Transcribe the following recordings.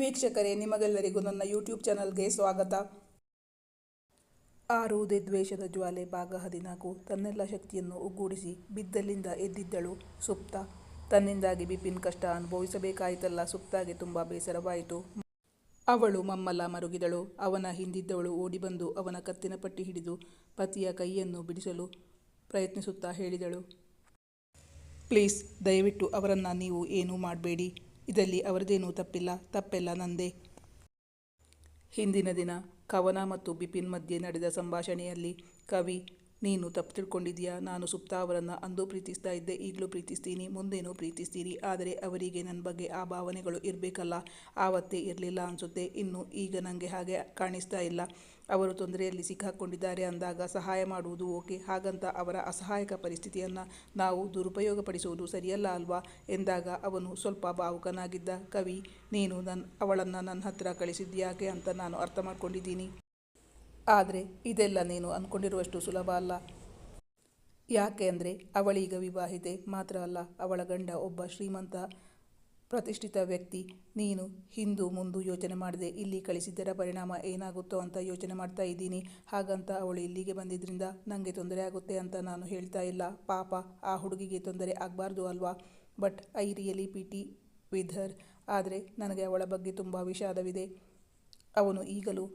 ವೀಕ್ಷಕರೇ, ನಿಮಗೆಲ್ಲರಿಗೂ ನನ್ನ ಯೂಟ್ಯೂಬ್ ಚಾನಲ್ಗೆ ಸ್ವಾಗತ. ಆರುವುದೇ ದ್ವೇಷದ ಜ್ವಾಲೆ, ಭಾಗ ಹದಿನಾಲ್ಕು. ತನ್ನೆಲ್ಲ ಶಕ್ತಿಯನ್ನು ಒಗ್ಗೂಡಿಸಿ ಬಿದ್ದಲ್ಲಿಂದ ಎದ್ದಿದ್ದಳು ಸುಪ್ತ. ತನ್ನಿಂದಾಗಿ ಬಿಪಿನ್ ಕಷ್ಟ ಅನುಭವಿಸಬೇಕಾಯಿತಲ್ಲ, ಸುಪ್ತಾಗೆ ತುಂಬ ಬೇಸರವಾಯಿತು. ಅವಳು ಮಮ್ಮಲ ಮರುಗಿದಳು. ಅವನ ಹಿಂದಿದ್ದವಳು ಓಡಿಬಂದು ಅವನ ಕತ್ತಿನ ಪಟ್ಟಿ ಹಿಡಿದು ಪತಿಯ ಕೈಯನ್ನು ಬಿಡಿಸಲು ಪ್ರಯತ್ನಿಸುತ್ತಾ ಹೇಳಿದಳು. ಪ್ಲೀಸ್, ದಯವಿಟ್ಟು ಅವರನ್ನು ನೀವು ಏನೂ ಮಾಡಬೇಡಿ. ಇದರಲ್ಲಿ ಅವರದೇನೂ ತಪ್ಪಿಲ್ಲ, ತಪ್ಪೆಲ್ಲ ನಂದೇ. ಹಿಂದಿನ ದಿನ ಕವನ ಮತ್ತು ಬಿಪಿನ್ ಮಧ್ಯೆ ನಡೆದ ಸಂಭಾಷಣೆಯಲ್ಲಿ, ಕವಿ, ನೀನು ತಪ್ಪು ತಿಳ್ಕೊಂಡಿದ್ದೀಯಾ? ನಾನು ಸುಪ್ತಾ ಅವರನ್ನು ಅಂದು ಪ್ರೀತಿಸ್ತಾ ಇದ್ದೆ, ಈಗಲೂ ಪ್ರೀತಿಸ್ತೀನಿ, ಮುಂದೇನೂ ಪ್ರೀತಿಸ್ತೀನಿ ಆದರೆ ಅವರಿಗೆ ನನ್ನ ಬಗ್ಗೆ ಆ ಭಾವನೆಗಳು ಇರಬೇಕಲ್ಲ, ಆವತ್ತೇ ಇರಲಿಲ್ಲ ಅನಿಸುತ್ತೆ, ಇನ್ನು ಈಗ ನನಗೆ ಹಾಗೆ ಕಾಣಿಸ್ತಾ ಇಲ್ಲ. ಅವರು ತೊಂದರೆಯಲ್ಲಿ ಸಿಕ್ಕಾಕೊಂಡಿದ್ದಾರೆ ಅಂದಾಗ ಸಹಾಯ ಮಾಡುವುದು ಓಕೆ, ಹಾಗಂತ ಅವರ ಅಸಹಾಯಕ ಪರಿಸ್ಥಿತಿಯನ್ನು ನಾವು ದುರುಪಯೋಗಪಡಿಸುವುದು ಸರಿಯಲ್ಲ ಅಲ್ವಾ? ಎಂದಾಗ ಅವನು ಸ್ವಲ್ಪ ಭಾವುಕನಾಗಿದ್ದ, ಕವಿ, ನೀನು ನನ್ನ ಅವಳನ್ನು ನನ್ನ ಹತ್ತಿರ ಕಳಿಸಿದ್ಯಾಕೆ ಅಂತ ನಾನು ಅರ್ಥ ಮಾಡ್ಕೊಂಡಿದ್ದೀನಿ. ಆದರೆ ಇದೆಲ್ಲ ನೀನು ಅಂದ್ಕೊಂಡಿರುವಷ್ಟು ಸುಲಭ ಅಲ್ಲ. ಯಾಕೆ ಅಂದರೆ ಅವಳೀಗ ವಿವಾಹಿತೆ ಮಾತ್ರ ಅಲ್ಲ, ಅವಳ ಗಂಡ ಒಬ್ಬ ಶ್ರೀಮಂತ ಪ್ರತಿಷ್ಠಿತ ವ್ಯಕ್ತಿ. ನೀನು ಹಿಂದು ಮುಂದು ಯೋಚನೆ ಮಾಡಿದೆ ಇಲ್ಲಿ ಕಳಿಸಿದ್ದರ ಪರಿಣಾಮ ಏನಾಗುತ್ತೋ ಅಂತ ಯೋಚನೆ ಮಾಡ್ತಾ ಇದ್ದೀನಿ. ಹಾಗಂತ ಅವಳು ಇಲ್ಲಿಗೆ ಬಂದಿದ್ದರಿಂದ ನನಗೆ ತೊಂದರೆ ಆಗುತ್ತೆ ಅಂತ ನಾನು ಹೇಳ್ತಾ ಇಲ್ಲ. ಪಾಪ, ಆ ಹುಡುಗಿಗೆ ತೊಂದರೆ ಆಗಬಾರ್ದು ಅಲ್ವಾ? But I really pity with her ಆದರೆ ನನಗೆ ಅವಳ ಬಗ್ಗೆ ತುಂಬ ವಿಷಾದವಿದೆ. ಅವನು ಈಗಲೂ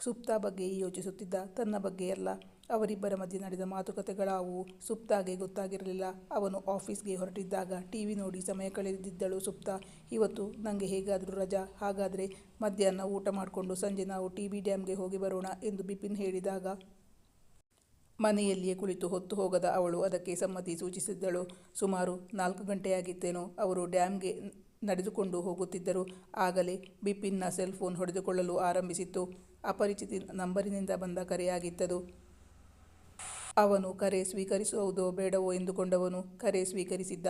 ಸುಪ್ತಾ ಬಗ್ಗೆ ಯೋಚಿಸುತ್ತಿದ್ದ, ತನ್ನ ಬಗ್ಗೆ ಅಲ್ಲ. ಅವರಿಬ್ಬರ ಮಧ್ಯೆ ನಡೆದ ಮಾತುಕತೆಗಳಾವು ಸುಪ್ತಾಗೆ ಗೊತ್ತಾಗಿರಲಿಲ್ಲ. ಅವನು ಆಫೀಸ್ಗೆ ಹೊರಟಿದ್ದಾಗ ಟಿ ವಿ ನೋಡಿ ಸಮಯ ಕಳೆದಿದ್ದಳು ಸುಪ್ತಾ. ಇವತ್ತು ನನಗೆ ಹೇಗಾದರೂ ರಜಾ, ಹಾಗಾದರೆ ಮಧ್ಯಾಹ್ನ ಊಟ ಮಾಡಿಕೊಂಡು ಸಂಜೆ ನಾವು ಟಿ ಬಿ ಡ್ಯಾಮ್ಗೆ ಹೋಗಿ ಬರೋಣ, ಎಂದು ಬಿಪಿನ್ ಹೇಳಿದಾಗ ಮನೆಯಲ್ಲಿಯೇ ಕುಳಿತು ಹೊತ್ತು ಹೋಗದ ಅವಳು ಅದಕ್ಕೆ ಸಮ್ಮತಿ ಸೂಚಿಸಿದ್ದಳು. ಸುಮಾರು ನಾಲ್ಕು ಗಂಟೆಯಾಗಿತ್ತೇನೋ ಅವರು ಡ್ಯಾಮ್ಗೆ ನಡೆದುಕೊಂಡು ಹೋಗುತ್ತಿದ್ದರು. ಆಗಲೇ ಬಿಪಿನ್ನ ಸೆಲ್ ಫೋನ್ ಹೊಡೆದುಕೊಳ್ಳಲು ಆರಂಭಿಸಿತ್ತು. ಅಪರಿಚಿತ ನಂಬರಿನಿಂದ ಬಂದ ಕರೆಯಾಗಿತ್ತದು. ಅವನು ಕರೆ ಸ್ವೀಕರಿಸುವುದೋ ಬೇಡವೋ ಎಂದುಕೊಂಡವನು ಕರೆ ಸ್ವೀಕರಿಸಿದ್ದ.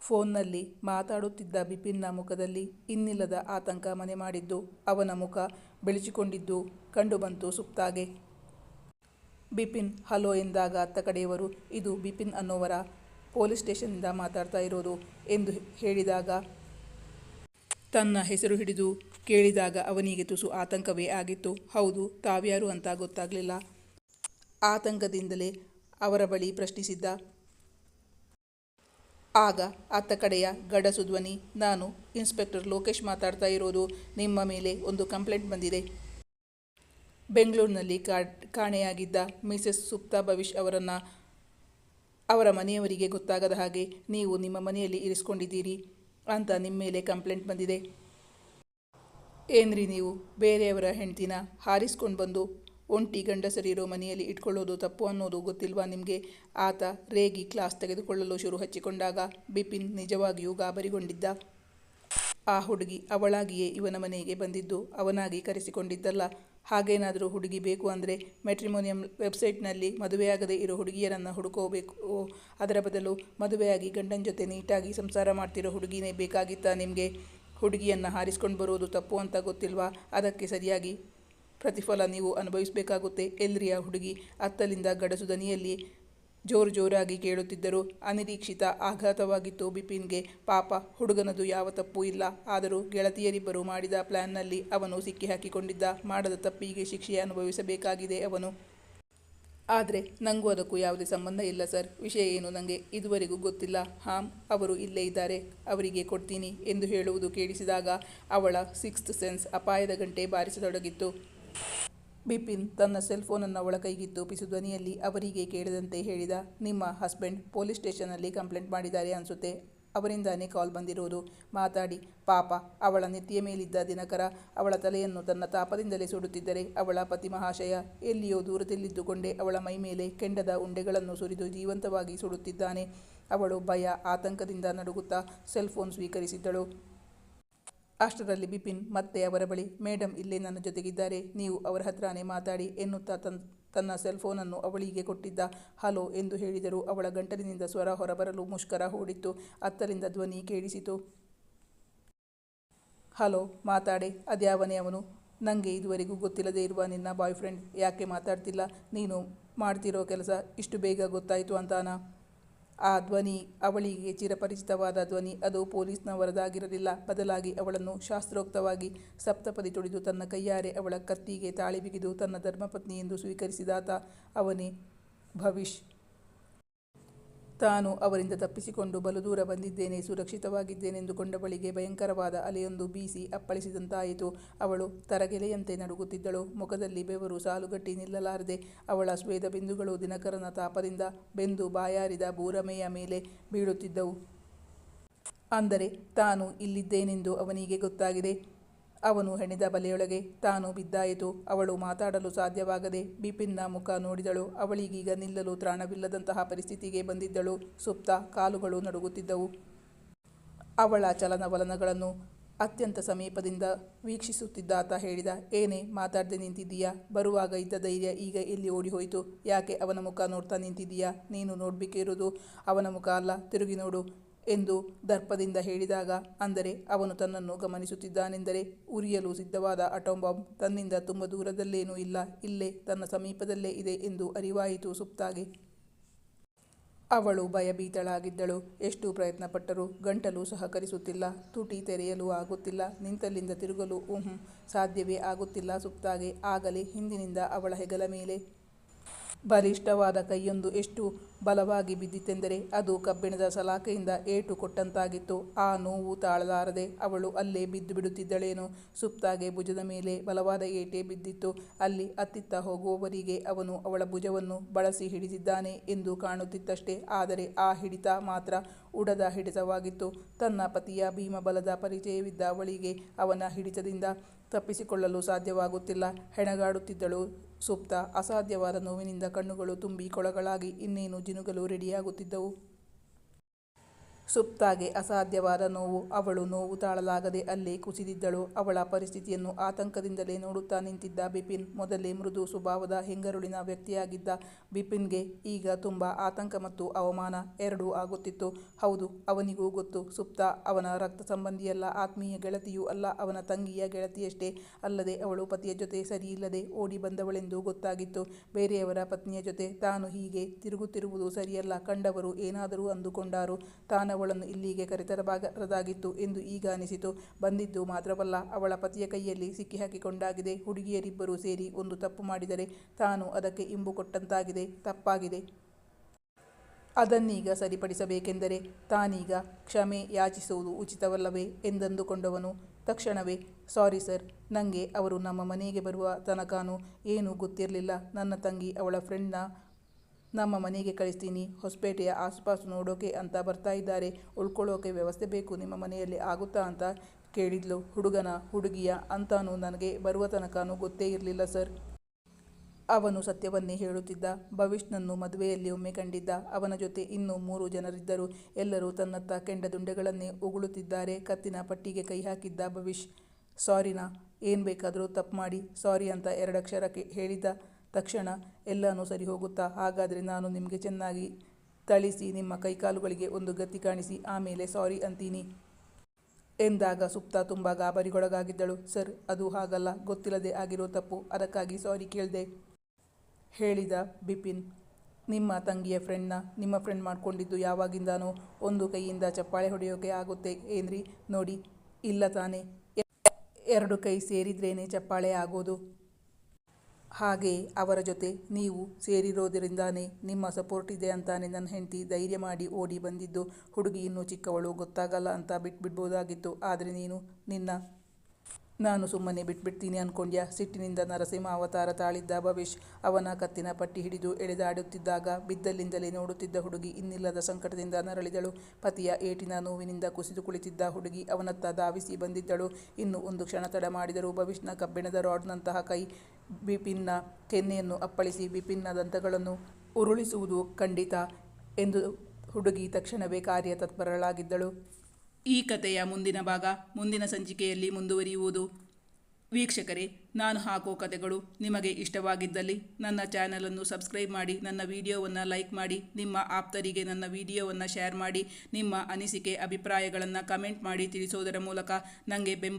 ಫೋನ್ನಲ್ಲಿ ಮಾತಾಡುತ್ತಿದ್ದ ಬಿಪಿನ್ನ ಮುಖದಲ್ಲಿ ಇನ್ನಿಲ್ಲದ ಆತಂಕ ಮನೆ ಮಾಡಿದ್ದು, ಅವನ ಮುಖ ಬೆಳೆಸಿಕೊಂಡಿದ್ದು ಕಂಡುಬಂತು ಸುಪ್ತಾಗೆ. ಬಿಪಿನ್, ಹಲೋ ಎಂದಾಗ ಅತ್ತ ಕಡೆಯವರು, ಇದು ಬಿಪಿನ್ ಅನ್ನೋವರ ಪೊಲೀಸ್ ಸ್ಟೇಷನ್ನಿಂದ ಮಾತಾಡ್ತಾ ಇರೋದು ಎಂದು ಹೇಳಿದಾಗ, ತನ್ನ ಹೆಸರು ಹಿಡಿದು ಕೇಳಿದಾಗ ಅವನಿಗೆ ತುಸು ಆತಂಕವೇ ಆಗಿತ್ತು. ಹೌದು, ತಾವ್ಯಾರು ಅಂತ ಗೊತ್ತಾಗಲಿಲ್ಲ. ಆತಂಕದಿಂದಲೇ ಅವರ ಬಳಿ ಪ್ರಶ್ನಿಸಿದ್ದ. ಆಗ ಅತ್ತ ಕಡೆಯ ಗಡಸು ಧ್ವನಿ, ನಾನು ಇನ್ಸ್ಪೆಕ್ಟರ್ ಲೋಕೇಶ್ ಮಾತಾಡ್ತಾ ಇರೋದು, ನಿಮ್ಮ ಮೇಲೆ ಒಂದು ಕಂಪ್ಲೇಂಟ್ ಬಂದಿದೆ. ಬೆಂಗಳೂರಿನಲ್ಲಿ ಕಾಣೆಯಾಗಿದ್ದ ಮಿಸಸ್ ಸುಪ್ತಾ ಭವಿಷ್ ಅವರನ್ನು, ಅವರ ಮನೆಯವರಿಗೆ ಗೊತ್ತಾಗದ ಹಾಗೆ ನೀವು ನಿಮ್ಮ ಮನೆಯಲ್ಲಿ ಇರಿಸ್ಕೊಂಡಿದ್ದೀರಿ ಅಂತ ನಿಮ್ಮ ಮೇಲೆ ಕಂಪ್ಲೇಂಟ್ ಬಂದಿದೆ. ಏನ್ರಿ ನೀವು, ಬೇರೆಯವರ ಹೆಂಡತಿನ ಹಾರಿಸ್ಕೊಂಡು ಬಂದು ಒಂಟಿ ಗಂಡಸರಿರೋ ಮನೆಯಲ್ಲಿ ಇಟ್ಕೊಳ್ಳೋದು ತಪ್ಪು ಅನ್ನೋದು ಗೊತ್ತಿಲ್ವಾ ನಿಮಗೆ? ಆತ ರೇಗಿ ಕ್ಲಾಸ್ ತೆಗೆದುಕೊಳ್ಳಲು ಶುರು ಹಚ್ಚಿಕೊಂಡಾಗ ಬಿಪಿನ್ ನಿಜವಾಗಿಯೂ ಗಾಬರಿಗೊಂಡಿದ್ದ. ಆ ಹುಡುಗಿ ಅವಳಾಗಿಯೇ ಇವನ ಮನೆಗೆ ಬಂದಿದ್ದು, ಅವನಾಗಿ ಕರೆಸಿಕೊಂಡಿದ್ದಲ್ಲ. ಹಾಗೇನಾದರೂ ಹುಡುಗಿ ಬೇಕು ಅಂದರೆ ಮೆಟ್ರಿಮೋನಿಯಂ ವೆಬ್ಸೈಟ್ನಲ್ಲಿ ಮದುವೆಯಾಗದೇ ಇರೋ ಹುಡುಗಿಯರನ್ನು ಹುಡುಕೋಬೇಕು. ಅದರ ಬದಲು ಮದುವೆಯಾಗಿ ಗಂಡನ ಜೊತೆ ನೀಟಾಗಿ ಸಂಸಾರ ಮಾಡ್ತಿರೋ ಹುಡುಗಿನೇ ಬೇಕಾಗಿತ್ತಾ ನಿಮಗೆ? ಹುಡುಗಿಯನ್ನು ಹಾರಿಸ್ಕೊಂಡು ಬರೋದು ತಪ್ಪು ಅಂತ ಗೊತ್ತಿಲ್ವಾ? ಅದಕ್ಕೆ ಸರಿಯಾಗಿ ಪ್ರತಿಫಲ ನೀವು ಅನುಭವಿಸಬೇಕಾಗುತ್ತೆ. ಎಲ್ರಿಯ ಹುಡುಗಿ ಅತ್ತಲಿಂದ ಗಡಸು ದನಿಯಲ್ಲಿ ಜೋರು ಜೋರಾಗಿ ಕೇಳುತ್ತಿದ್ದರು. ಅನಿರೀಕ್ಷಿತ ಆಘಾತವಾಗಿತ್ತು ಬಿಪಿನ್ಗೆ ಪಾಪ, ಹುಡುಗನದು ಯಾವ ತಪ್ಪೂ ಇಲ್ಲ. ಆದರೂ ಗೆಳತಿಯರಿಬ್ಬರು ಮಾಡಿದ ಪ್ಲ್ಯಾನ್ನಲ್ಲಿ ಅವನು ಸಿಕ್ಕಿ ಹಾಕಿಕೊಂಡಿದ್ದ. ಮಾಡದ ತಪ್ಪಿಗೆ ಶಿಕ್ಷೆ ಅನುಭವಿಸಬೇಕಾಗಿದೆ ಅವನು. ಆದರೆ ನನಗೂ ಅದಕ್ಕೂ ಯಾವುದೇ ಸಂಬಂಧ ಇಲ್ಲ ಸರ್. ವಿಷಯ ಏನು ನನಗೆ ಇದುವರೆಗೂ ಗೊತ್ತಿಲ್ಲ. ಹಾಂ, ಅವರು ಇಲ್ಲೇ ಇದ್ದಾರೆ. ಅವರಿಗೆ ಕೊಡ್ತೀನಿ ಎಂದು ಹೇಳುವುದು ಕೇಳಿಸಿದಾಗ ಅವಳ ಸಿಕ್ಸ್ತ್ ಸೆನ್ಸ್ ಅಪಾಯದ ಗಂಟೆ ಬಾರಿಸತೊಡಗಿತ್ತು. ಬಿಪಿನ್ ತನ್ನ ಸೆಲ್ ಫೋನನ್ನು ಅವಳ ಕೈಗಿತ್ತು ಪಿಸು ಧ್ವನಿಯಲ್ಲಿ ಅವರಿಗೆ ಕೇಳಿದಂತೆ ಹೇಳಿದ, ನಿಮ್ಮ ಹಸ್ಬೆಂಡ್ ಪೊಲೀಸ್ ಸ್ಟೇಷನಲ್ಲಿ ಕಂಪ್ಲೇಂಟ್ ಮಾಡಿದ್ದಾರೆ ಅನಿಸುತ್ತೆ. ಅವರಿಂದಾನೇ ಕಾಲ್ ಬಂದಿರೋದು. ಮಾತಾಡಿ. ಪಾಪ, ಅವಳ ನಿತ್ಯ ಮೇಲಿದ್ದ ದಿನಕರ ಅವಳ ತಲೆಯನ್ನು ತನ್ನ ತಾಪದಿಂದಲೇ ಸುಡುತ್ತಿದ್ದರೆ ಅವಳ ಪತಿ ಮಹಾಶಯ ಎಲ್ಲಿಯೋ ದೂರದಲ್ಲಿದ್ದುಕೊಂಡೇ ಅವಳ ಮೈ ಮೇಲೆ ಕೆಂಡದ ಉಂಡೆಗಳನ್ನು ಸುರಿದು ಜೀವಂತವಾಗಿ ಸುಡುತ್ತಿದ್ದಾನೆ. ಅವಳು ಭಯ, ಆತಂಕದಿಂದ ನಡುಗುತ್ತಾ ಸೆಲ್ ಫೋನ್ ಸ್ವೀಕರಿಸಿದ್ದಳು. ಅಷ್ಟರಲ್ಲಿ ಬಿಪಿನ್, ಮತ್ತೆ ಅವರ ಬಳಿ ಮೇಡಮ್ ಇಲ್ಲೇ ನನ್ನ ಜೊತೆಗಿದ್ದಾರೆ. ನೀವು ಅವರ ಹತ್ರನೇ ಮಾತಾಡಿ, ಎನ್ನುತ್ತಾ ತನ್, ತನ್ನ ಸೆಲ್ ಫೋನನ್ನು ಅವಳಿಗೆ ಕೊಟ್ಟಿದ್ದ. ಹಲೋ, ಎಂದು ಹೇಳಿದರು. ಅವಳ ಗಂಟಲಿನಿಂದ ಸ್ವರ ಹೊರಬರಲು ಮುಷ್ಕರ ಹೂಡಿತ್ತು. ಅತ್ತರಿಂದ ಧ್ವನಿ ಕೇಳಿಸಿತು. ಹಲೋ, ಮಾತಾಡೆ. ಅದ್ಯಾವನೇ ಅವನು? ನನಗೆ ಇದುವರೆಗೂ ಗೊತ್ತಿಲ್ಲದೇ ಇರುವ ನಿನ್ನ ಬಾಯ್ ಫ್ರೆಂಡ್ ಯಾಕೆ ಮಾತಾಡ್ತಿಲ್ಲ? ನೀನು ಮಾಡ್ತಿರೋ ಕೆಲಸ ಇಷ್ಟು ಬೇಗ ಗೊತ್ತಾಯಿತು ಅಂತಾನಾ? ಆ ಧ್ವನಿ ಅವಳಿಗೆ ಚಿರಪರಿಚಿತವಾದ ಧ್ವನಿ. ಅದು ಪೊಲೀಸ್ನವರದಾಗಿರಲಿಲ್ಲ ಬದಲಾಗಿ ಅವಳನ್ನು ಶಾಸ್ತ್ರೋಕ್ತವಾಗಿ ಸಪ್ತಪದಿ ತೊಡಿದು ತನ್ನ ಕೈಯಾರೆ ಅವಳ ಕತ್ತಿಗೆ ತಾಳಿ ಬಿಗಿದು ತನ್ನ ಧರ್ಮಪತ್ನಿ ಎಂದು ಸ್ವೀಕರಿಸಿದಾತ ಅವನೇ ಭವಿಷ್ ತಾನು ಅವರಿಂದ ತಪ್ಪಿಸಿಕೊಂಡು ಬಲು ದೂರ ಬಂದಿದ್ದೇನೆ ಸುರಕ್ಷಿತವಾಗಿದ್ದೇನೆಂದುಕೊಂಡವಳಿಗೆ ಭಯಂಕರವಾದ ಅಲೆಯೊಂದು ಬೀಸಿ ಅಪ್ಪಳಿಸಿದಂತಾಯಿತು. ಅವಳು ತರಗೆಲೆಯಂತೆ ನಡುಗುತ್ತಿದ್ದಳು. ಮುಖದಲ್ಲಿ ಬೆವರು ಸಾಲುಗಟ್ಟಿ ನಿಲ್ಲಲಾರದೆ ಅವಳ ಸ್ವೇದ ಬಿಂದುಗಳು ದಿನಕರನ ತಾಪದಿಂದ ಬೆಂದು ಬಾಯಾರಿದ ಬೂರಮೆಯ ಮೇಲೆ ಬೀಳುತ್ತಿದ್ದವು. ಅಂದರೆ ತಾನು ಇಲ್ಲಿದ್ದೇನೆಂದು ಅವನಿಗೆ ಗೊತ್ತಾಗಿದೆ. ಅವನು ಹೆಣೆದ ಬಲೆಯೊಳಗೆ ತಾನು ಬಿದ್ದಾಯಿತು. ಅವಳು ಮಾತಾಡಲು ಸಾಧ್ಯವಾಗದೆ ಬಿಪಿನ್ನ ಮುಖ ನೋಡಿದಳು. ಅವಳಿಗೀಗ ನಿಲ್ಲಲು ತ್ರಾಣವಿಲ್ಲದಂತಹ ಪರಿಸ್ಥಿತಿಗೆ ಬಂದಿದ್ದಳು. ಸುಪ್ತ ಕಾಲುಗಳು ನಡುಗುತ್ತಿದ್ದವು. ಅವಳ ಚಲನವಲನಗಳನ್ನು ಅತ್ಯಂತ ಸಮೀಪದಿಂದ ವೀಕ್ಷಿಸುತ್ತಿದ್ದಾತ ಹೇಳಿದ, ಏನೇ ಮಾತಾಡದೆ ನಿಂತಿದ್ದೀಯಾ? ಬರುವಾಗ ಇದ್ದ ಧೈರ್ಯ ಈಗ ಎಲ್ಲಿ ಓಡಿ ಹೋಯಿತು ಯಾಕೆ ಅವನ ಮುಖ ನೋಡ್ತಾ ನಿಂತಿದ್ದೀಯಾ? ನೀನು ನೋಡಬೇಕಿರೋದು ಅವನ ಮುಖ ಅಲ್ಲ. ತಿರುಗಿ ನೋಡು. ಎಂದು ದರ್ಪದಿಂದ ಹೇಳಿದಾಗ, ಅಂದರೆ ಅವನು ತನ್ನನ್ನು ಗಮನಿಸುತ್ತಿದ್ದಾನೆಂದರೆ ಉರಿಯಲು ಸಿದ್ಧವಾದ ಅಟೋಂಬಾಂಬ್ ತನ್ನಿಂದ ತುಂಬ ದೂರದಲ್ಲೇನೂ ಇಲ್ಲ, ಇಲ್ಲೇ ತನ್ನ ಸಮೀಪದಲ್ಲೇ ಇದೆ ಎಂದು ಅರಿವಾಯಿತು ಸುಪ್ತಾಗೆ. ಅವಳು ಭಯಭೀತಳಾಗಿದ್ದಳು, ಎಷ್ಟು ಪ್ರಯತ್ನಪಟ್ಟರೂ ಗಂಟಲು ಸಹಕರಿಸುತ್ತಿಲ್ಲ, ತುಟಿ ತೆರೆಯಲು ಆಗುತ್ತಿಲ್ಲ, ನಿಂತಲ್ಲಿಂದ ತಿರುಗಲು ಸಾಧ್ಯವೇ ಆಗುತ್ತಿಲ್ಲ ಸುಪ್ತಾಗೆ, ಆಗಲೇ ಹಿಂದಿನಿಂದ ಅವಳ ಹೆಗಲ ಮೇಲೆ ಬಲಿಷ್ಠವಾದ ಕೈಯೊಂದು ಎಷ್ಟು ಬಲವಾಗಿ ಬಿದ್ದಿತೆಂದರೆ ಅದು ಕಬ್ಬಿಣದ ಸಲಾಕೆಯಿಂದ ಏಟು ಕೊಟ್ಟಂತಾಗಿತ್ತು. ಆ ನೋವು ತಾಳಲಾರದೆ ಅವಳು ಅಲ್ಲೇ ಬಿದ್ದು ಬಿಡುತ್ತಿದ್ದಳೇನು. ಸುಪ್ತಾಗೆ ಭುಜದ ಮೇಲೆ ಬಲವಾದ ಏಟೆ ಬಿದ್ದಿತ್ತು. ಅಲ್ಲಿ ಅತ್ತಿತ್ತ ಹೋಗುವವರಿಗೆ ಅವನು ಅವಳ ಭುಜವನ್ನು ಬಳಸಿ ಹಿಡಿದಿದ್ದಾನೆ ಎಂದು ಕಾಣುತ್ತಿತ್ತಷ್ಟೇ. ಆದರೆ ಆ ಹಿಡಿತ ಮಾತ್ರ ಉಡದ ಹಿಡಿತವಾಗಿತ್ತು. ತನ್ನ ಪತಿಯ ಭೀಮಬಲದ ಪರಿಚಯವಿದ್ದ ಅವಳಿಗೆ ಅವನ ಹಿಡಿತದಿಂದ ತಪ್ಪಿಸಿಕೊಳ್ಳಲು ಸಾಧ್ಯವಾಗುತ್ತಿಲ್ಲ. ಹೆಣಗಾಡುತ್ತಿದ್ದಳು ಸುಪ್ತ. ಅಸಾಧ್ಯವಾದ ನೋವಿನಿಂದ ಕಣ್ಣುಗಳು ತುಂಬಿ ಕೊಳಗಳಾಗಿ ಇನ್ನೇನು ಜಿನುಗಲು ರೆಡಿಯಾಗುತ್ತಿದ್ದವು. ಸುಪ್ತಾಗೆ ಅಸಾಧ್ಯವಾದ ನೋವು. ಅವಳು ನೋವು ತಾಳಲಾಗದೆ ಅಲ್ಲೇ ಕುಸಿದಿದ್ದಳು. ಅವಳ ಪರಿಸ್ಥಿತಿಯನ್ನು ಆತಂಕದಿಂದಲೇ ನೋಡುತ್ತಾ ನಿಂತಿದ್ದ ಬಿಪಿನ್. ಮೊದಲೇ ಮೃದು ಸ್ವಭಾವದ ಹೆಂಗರುಳಿನ ವ್ಯಕ್ತಿಯಾಗಿದ್ದ ಬಿಪಿನ್ಗೆ ಈಗ ತುಂಬ ಆತಂಕ ಮತ್ತು ಅವಮಾನ ಎರಡೂ ಆಗುತ್ತಿತ್ತು. ಹೌದು, ಅವನಿಗೂ ಗೊತ್ತು. ಸುಪ್ತ ಅವನ ರಕ್ತ ಸಂಬಂಧಿಯಲ್ಲ, ಆತ್ಮೀಯ ಗೆಳತಿಯೂ ಅಲ್ಲ, ಅವನ ತಂಗಿಯ ಗೆಳತಿಯಷ್ಟೇ ಅಲ್ಲದೆ ಅವಳು ಪತಿಯ ಜೊತೆ ಸರಿಯಿಲ್ಲದೆ ಓಡಿ ಬಂದವಳೆಂದು ಗೊತ್ತಾಗಿತ್ತು. ಬೇರೆಯವರ ಪತ್ನಿಯ ಜೊತೆ ತಾನು ಹೀಗೆ ತಿರುಗುತ್ತಿರುವುದು ಸರಿಯಲ್ಲ. ಕಂಡವರು ಏನಾದರೂ ಅಂದುಕೊಂಡಾರು ತಾನವಳನ್ನು ಇಲ್ಲಿಗೆ ಕರೆತರಬಾರದಾಗಿತ್ತು ಎಂದು ಈಗ ಅನಿಸಿತು. ಬಂದಿದ್ದು ಮಾತ್ರವಲ್ಲ, ಅವಳ ಪತಿಯ ಕೈಯಲ್ಲಿ ಸಿಕ್ಕಿಹಾಕಿಕೊಂಡಾಗಿದೆ. ಹುಡುಗಿಯರಿಬ್ಬರೂ ಸೇರಿ ಒಂದು ತಪ್ಪು ಮಾಡಿದರೆ ತಾನು ಅದಕ್ಕೆ ಇಂಬು ಕೊಟ್ಟಂತಾಗಿದೆ, ತಪ್ಪಾಗಿದೆ. ಅದನ್ನೀಗ ಸರಿಪಡಿಸಬೇಕೆಂದರೆ ತಾನೀಗ ಕ್ಷಮೆ ಯಾಚಿಸುವುದು ಉಚಿತವಲ್ಲವೇ ಎಂದಂದುಕೊಂಡವನು. ತಕ್ಷಣವೇ, ಸಾರಿ ಸರ್ ನನಗೆ ಅವರು ನಮ್ಮ ಮನೆಗೆ ಬರುವ ತನಕನೂ ಏನೂ ಗೊತ್ತಿರಲಿಲ್ಲ. ನನ್ನ ತಂಗಿ ಅವಳ ಫ್ರೆಂಡ್ನ ನಮ್ಮ ಮನೆಗೆ ಕಳಿಸ್ತೀನಿ. ಹೊಸಪೇಟೆಯ ಆಸುಪಾಸು ನೋಡೋಕೆ ಅಂತ ಬರ್ತಾ ಇದ್ದಾರೆ. ಉಳ್ಕೊಳ್ಳೋಕೆ ವ್ಯವಸ್ಥೆ ಬೇಕು. ನಿಮ್ಮ ಮನೆಯಲ್ಲಿ ಆಗುತ್ತಾ ಅಂತ ಕೇಳಿದ್ಲು. ಹುಡುಗನ, ಹುಡುಗಿಯ ಅಂತಾನೂ ನನಗೆ ಬರುವ ತನಕನೂ ಗೊತ್ತೇ ಇರಲಿಲ್ಲ ಸರ್. ಅವನು ಸತ್ಯವನ್ನೇ ಹೇಳುತ್ತಿದ್ದ. ಭವಿಷ್ಣನ್ನು ಮದುವೆಯಲ್ಲಿ ಒಮ್ಮೆ ಕಂಡಿದ್ದ. ಅವನ ಜೊತೆ ಇನ್ನೂ ಮೂರು ಜನರಿದ್ದರು. ಎಲ್ಲರೂ ತನ್ನತ್ತ ಕೆಂಡದುಂಡೆಗಳನ್ನೇ ಉಗುಳುತ್ತಿದ್ದಾರೆ. ಕತ್ತಿನ ಪಟ್ಟಿಗೆ ಕೈ ಹಾಕಿದ್ದ ಭವಿಷ್. ಸಾರಿನಾ, ಏನು ಬೇಕಾದರೂ ತಪ್ಪು ಮಾಡಿ. ಸಾರಿ ಅಂತ ಎರಡಕ್ಷರ ಹೇಳಿದ್ದ. ಹೇಳಿದ ತಕ್ಷಣ ಎಲ್ಲನೂ ಸರಿ ಹೋಗುತ್ತಾ, ಹಾಗಾದರೆ ನಾನು ನಿಮಗೆ ಚೆನ್ನಾಗಿ ತಳಿಸಿ ನಿಮ್ಮ ಕೈಕಾಲುಗಳಿಗೆ ಒಂದು ಗತಿ ಕಾಣಿಸಿ, ಆಮೇಲೆ ಸಾರಿ ಅಂತೀನಿ. ಎಂದಾಗ ಸುಪ್ತ ತುಂಬ ಗಾಬರಿಗೊಳಗಾಗಿದ್ದಳು. ಸರ್, ಅದು ಹಾಗಲ್ಲ, ಗೊತ್ತಿಲ್ಲದೆ ಆಗಿರೋ ತಪ್ಪು, ಅದಕ್ಕಾಗಿ ಸಾರಿ ಕೇಳಿದೆ. ಹೇಳಿದ ಬಿಪಿನ್, ನಿಮ್ಮ ತಂಗಿಯ ಫ್ರೆಂಡ್ನ ನಿಮ್ಮ ಫ್ರೆಂಡ್ ಮಾಡಿಕೊಂಡಿದ್ದು ಯಾವಾಗಿಂದನೋ ಒಂದು ಕೈಯಿಂದ ಚಪ್ಪಾಳೆ ಹೊಡೆಯೋಕೆ ಆಗುತ್ತೆ ಏನ್ರಿ? ನೋಡಿ, ಇಲ್ಲ ತಾನೇ. ಎರಡು ಕೈ ಸೇರಿದ್ರೇನೆ ಚಪ್ಪಾಳೆ ಆಗೋದು. ಹಾಗೆ ಅವರ ಜೊತೆ ನೀವು ಸೇರಿರೋದರಿಂದಾನೇ ನಿಮ್ಮ ಸಪೋರ್ಟ್ ಇದೆ ಅಂತಾನೆ ನನ್ನ ಹೆಂಡತಿ ಧೈರ್ಯ ಮಾಡಿ ಓಡಿ ಬಂದಿದ್ದು. ಹುಡುಗಿ ಇನ್ನೂ ಚಿಕ್ಕವಳು, ಗೊತ್ತಾಗಲ್ಲ ಅಂತ ಬಿಟ್ಬಿಡ್ಬೋದಾಗಿತ್ತು. ಆದರೆ ನೀನು ನಿನ್ನ ನಾನು ಸುಮ್ಮನೆ ಬಿಟ್ಬಿಡ್ತೀನಿ ಅನ್ಕೊಂಡ್ಯಾ. ಸಿಟ್ಟಿನಿಂದ ನರಸಿಂಹ ಅವತಾರ ತಾಳಿದ್ದ ಭವಿಷ್ ಅವನ ಕತ್ತಿನ ಪಟ್ಟಿ ಹಿಡಿದು ಎಳೆದಾಡುತ್ತಿದ್ದಾಗ ಬಿದ್ದಲ್ಲಿಂದಲೇ ನೋಡುತ್ತಿದ್ದ ಹುಡುಗಿ ಇನ್ನಿಲ್ಲದ ಸಂಕಟದಿಂದ ನರಳಿದಳು. ಪತಿಯ ಏಟಿನ ನೋವಿನಿಂದ ಕುಸಿದು ಕುಳಿತಿದ್ದ ಹುಡುಗಿ ಅವನತ್ತ ಧಾವಿಸಿ ಬಂದಿದ್ದಳು. ಇನ್ನು ಒಂದು ಕ್ಷಣ ತಡ ಮಾಡಿದರೂ ಭವಿಷ್ನ ಕಬ್ಬಿಣದ ರಾಡ್ನಂತಹ ಕೈ ಬಿಪಿನ್ನ ಕೆನ್ನೆಯನ್ನು ಅಪ್ಪಳಿಸಿ ಬಿಪಿನ್ನ ದಂತಗಳನ್ನು ಉರುಳಿಸುವುದು ಖಂಡಿತ ಎಂದು ಹುಡುಗಿ ತಕ್ಷಣವೇ ಕಾರ್ಯ ತತ್ಪರಳಾಗಿದ್ದಳು ಈ ಕಥೆಯ ಮುಂದಿನ ಭಾಗ ಮುಂದಿನ ಸಂಚಿಕೆಯಲ್ಲಿ ಮುಂದುವರಿಯುವುದು. ವೀಕ್ಷಕರೇ, ನಾನು ಹಾಕೋ ಕಥೆಗಳು ನಿಮಗೆ ಇಷ್ಟವಾಗಿದ್ದಲ್ಲಿ ನನ್ನ ಚಾನಲನ್ನು ಸಬ್ಸ್ಕ್ರೈಬ್ ಮಾಡಿ, ನನ್ನ ವಿಡಿಯೋವನ್ನು ಲೈಕ್ ಮಾಡಿ, ನಿಮ್ಮ ಆಪ್ತರಿಗೆ ನನ್ನ ವಿಡಿಯೋವನ್ನು ಶೇರ್ ಮಾಡಿ, ನಿಮ್ಮ ಅನಿಸಿಕೆ, ಅಭಿಪ್ರಾಯಗಳನ್ನು ಕಮೆಂಟ್ ಮಾಡಿ ತಿಳಿಸೋದರ ಮೂಲಕ ನನಗೆ ಬೆಂಬಲ